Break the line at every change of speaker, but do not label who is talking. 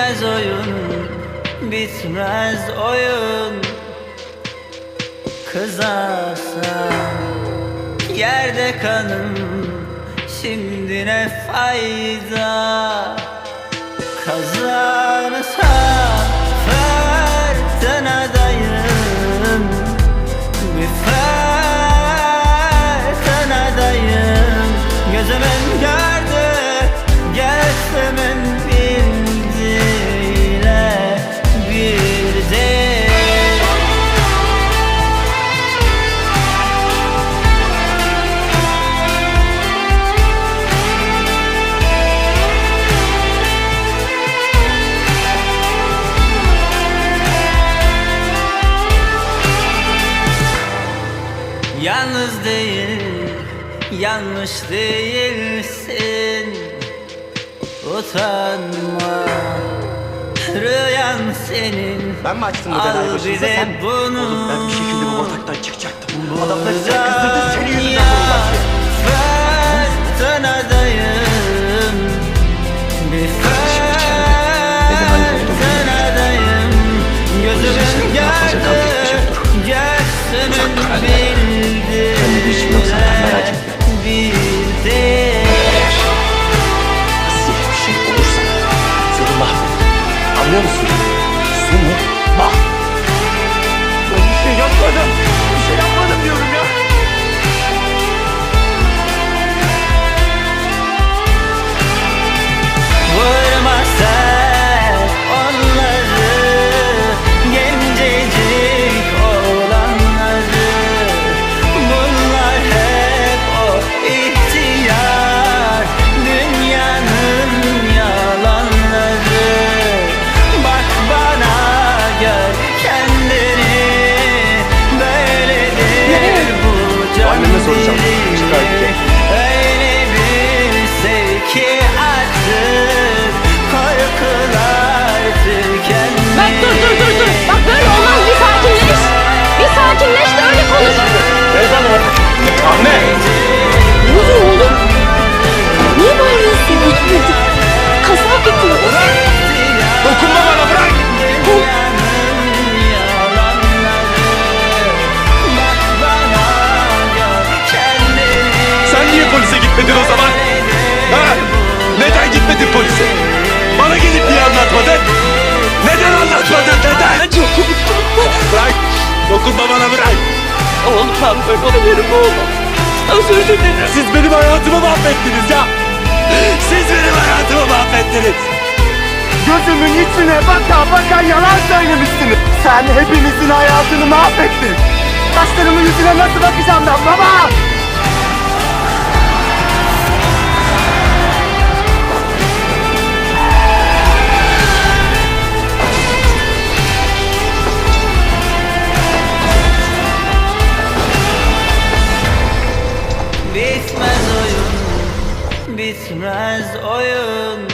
Bitmez oyun, bitmez oyun. Kızarsan yerde kanım Şimdi ne fayda? Kazanırsam Yalnız değil, yanlış değilsin Utanma, rüyan senin
Ben mi açtım bu
Al
belayı başınıza sen?
bunu
Oğlum ben bir şekilde bu bataktan çıkacaktım. Adamlar sizi kızdırdı
Böyle olamıyorum oğlum. Özür dilerim.
Siz benim hayatımı mahvettiniz ya! Siz benim hayatımı mahvettiniz!
Gözümün içine baka baka yalan söylemişsiniz. Sen hepimizin hayatını mahvettin. Taşlarımın yüzüne nasıl bakacağım ben baba?
Bitmez oyun